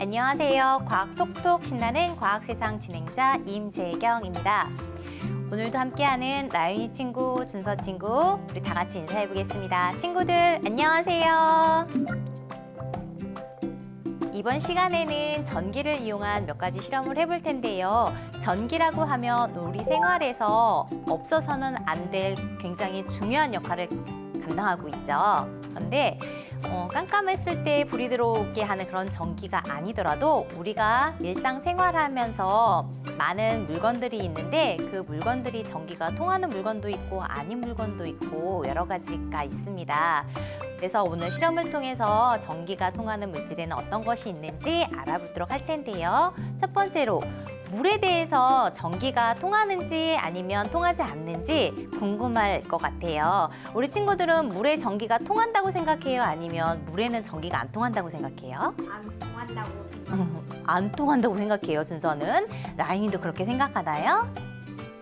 안녕하세요. 과학 톡톡 신나는 과학 세상 진행자 임재경입니다. 오늘도 함께하는 라윤이 친구, 준서 친구, 우리 다 같이 인사해 보겠습니다. 친구들, 안녕하세요. 이번 시간에는 전기를 이용한 몇 가지 실험을 해볼 텐데요. 전기라고 하면 우리 생활에서 없어서는 안 될 굉장히 중요한 역할을 감당하고 있죠. 그런데 어, 깜깜했을 때 불이 들어오게 하는 그런 전기가 아니더라도 우리가 일상생활하면서 많은 물건들이 있는데 그 물건들이 전기가 통하는 물건도 있고 아닌 물건도 있고 여러 가지가 있습니다. 그래서 오늘 실험을 통해서 전기가 통하는 물질에는 어떤 것이 있는지 알아보도록 할 텐데요. 첫 번째로 물에 대해서 전기가 통하는지 아니면 통하지 않는지 궁금할 것 같아요. 우리 친구들은 물에 전기가 통한다고 생각해요? 아니면 물에는 전기가 안 통한다고 생각해요? 안 통한다고 생각. 음, 안 통한다고 생각해요, 준서는. 라인이도 그렇게 생각하나요?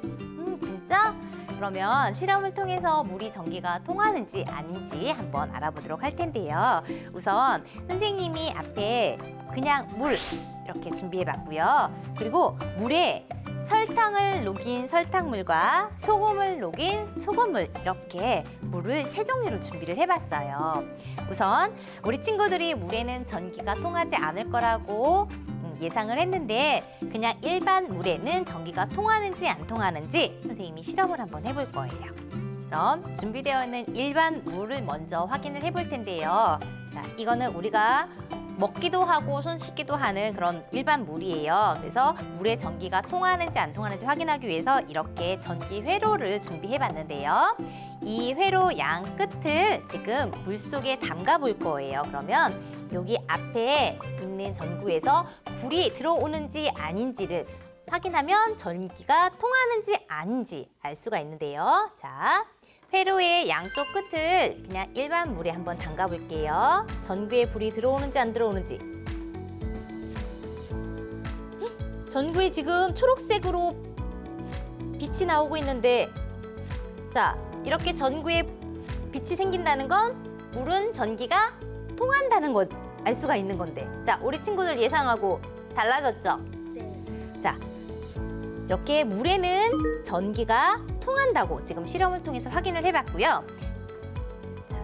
음, 진짜? 그러면 실험을 통해서 물이 전기가 통하는지 아닌지 한번 알아보도록 할 텐데요. 우선 선생님이 앞에 그냥 물 이렇게 준비해 봤고요. 그리고 물에 설탕을 녹인 설탕물과 소금을 녹인 소금물 이렇게 물을 세 종류로 준비를 해봤어요. 우선 우리 친구들이 물에는 전기가 통하지 않을 거라고 음, 예상을 했는데 그냥 일반 물에는 전기가 통하는지 안 통하는지 선생님이 실험을 한번 해볼 거예요. 그럼 준비되어 있는 일반 물을 먼저 확인을 해볼 텐데요. 자, 이거는 우리가 먹기도 하고 손 씻기도 하는 그런 일반 물이에요. 그래서 물에 전기가 통하는지 안 통하는지 확인하기 위해서 이렇게 전기 회로를 준비해 봤는데요. 이 회로 양 끝을 지금 물 속에 담가 볼 거예요. 그러면 여기 앞에 있는 전구에서 불이 들어오는지 아닌지를 확인하면 전기가 통하는지 아닌지 알 수가 있는데요. 자, 회로의 양쪽 끝을 그냥 일반 물에 한번 담가 볼게요. 전구에 불이 들어오는지 안 들어오는지. 헉, 전구에 지금 초록색으로 빛이 나오고 있는데 자, 이렇게 전구에 빛이 생긴다는 건 물은 전기가 통한다는 것알 수가 있는 건데. 자, 우리 친구들 예상하고 달라졌죠? 네. 자, 이렇게 물에는 전기가 통한다고 지금 실험을 통해서 확인을 해봤고요. 자,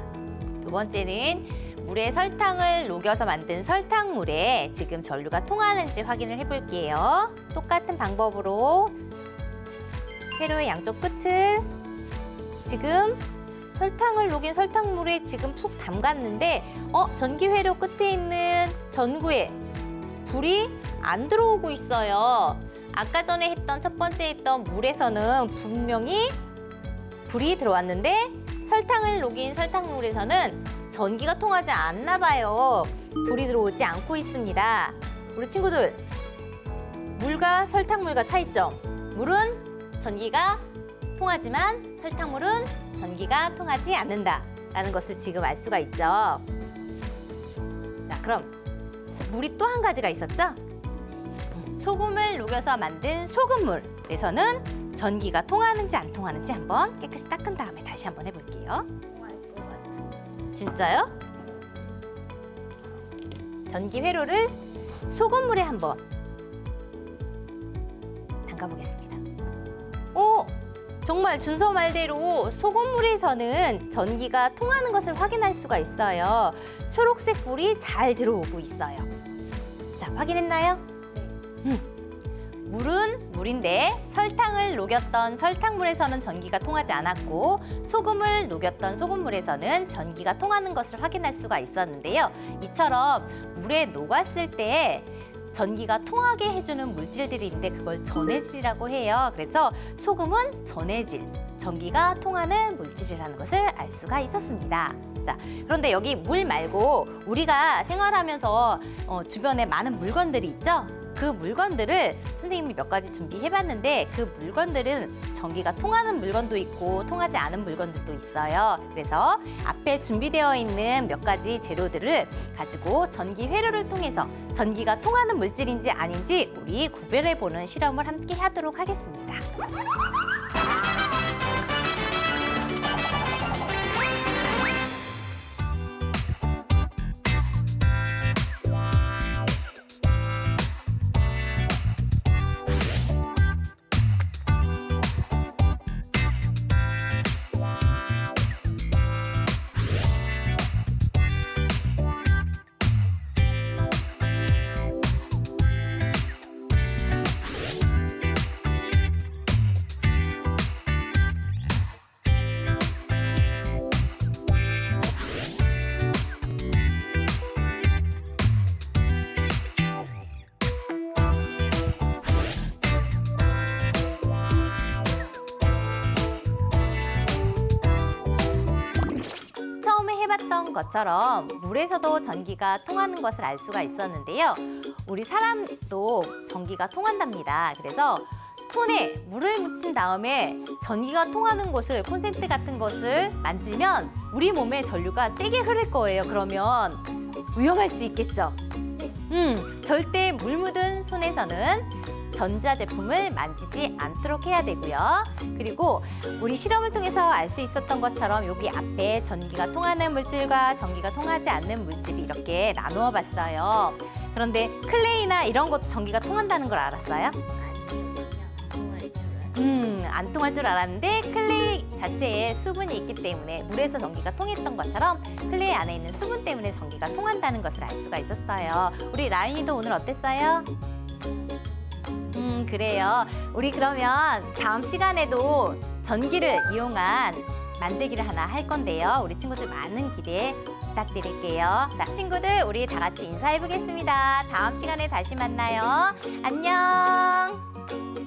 두 번째는 물에 설탕을 녹여서 만든 설탕물에 지금 전류가 통하는지 확인을 해볼게요. 똑같은 방법으로 회로의 양쪽 끝을 지금 설탕을 녹인 설탕물에 지금 푹 담갔는데 어 전기 회로 끝에 있는 전구에 불이 안 들어오고 있어요. 아까 전에 했던 첫 번째 했던 물에서는 분명히 불이 들어왔는데 설탕을 녹인 설탕물에서는 전기가 통하지 않나 봐요. 불이 들어오지 않고 있습니다. 우리 친구들 물과 설탕물과 차이점. 물은 전기가 통하지만 설탕물은 전기가 통하지 않는다라는 것을 지금 알 수가 있죠. 자, 그럼 물이 또 한 가지가 있었죠? 소금을 녹여서 만든 소금물에서는 전기가 통하는지 안 통하는지 한번 깨끗이 닦은 다음에 다시 한번 해볼게요. 진짜요? 전기 회로를 소금물에 한번 담가보겠습니다. 오! 정말 준서 말대로 소금물에서는 전기가 통하는 것을 확인할 수가 있어요. 초록색 불이 잘 들어오고 있어요. 자, 확인했나요? 네. 물은 물인데 설탕을 녹였던 설탕물에서는 전기가 통하지 않았고 소금을 녹였던 소금물에서는 전기가 통하는 것을 확인할 수가 있었는데요. 이처럼 물에 녹았을 때 전기가 통하게 해주는 물질들이 있는데 그걸 전해질이라고 해요. 그래서 소금은 전해질, 전기가 통하는 물질이라는 것을 알 수가 있었습니다. 자, 그런데 여기 물 말고 우리가 생활하면서 어, 주변에 많은 물건들이 있죠? 그 물건들을 선생님이 몇 가지 준비해봤는데 그 물건들은 전기가 통하는 물건도 있고 통하지 않은 물건들도 있어요. 그래서 앞에 준비되어 있는 몇 가지 재료들을 가지고 전기 회로를 통해서 전기가 통하는 물질인지 아닌지 우리 구별해보는 실험을 함께 하도록 하겠습니다. 것처럼 물에서도 전기가 통하는 것을 알 수가 있었는데요. 우리 사람도 전기가 통한답니다. 그래서 손에 물을 묻힌 다음에 전기가 통하는 곳을 콘센트 같은 것을 만지면 우리 몸에 전류가 세게 흐를 거예요. 그러면 위험할 수 있겠죠. 음, 절대 물 묻은 손에서는 전자제품을 만지지 않도록 해야 되고요. 그리고 우리 실험을 통해서 알 수 있었던 것처럼 여기 앞에 전기가 통하는 물질과 전기가 통하지 않는 물질이 이렇게 나누어 봤어요. 그런데 클레이나 이런 것도 전기가 통한다는 걸 알았어요? 음, 안 통할 줄 알았는데 클레이 자체에 수분이 있기 때문에 물에서 전기가 통했던 것처럼 클레이 안에 있는 수분 때문에 전기가 통한다는 것을 알 수가 있었어요. 우리 라인이도 오늘 어땠어요? 음, 그래요. 우리 그러면 다음 시간에도 전기를 이용한 만들기를 하나 할 건데요. 우리 친구들 많은 기대 부탁드릴게요. 자, 친구들 우리 다 같이 인사해 보겠습니다. 다음 시간에 다시 만나요. 안녕.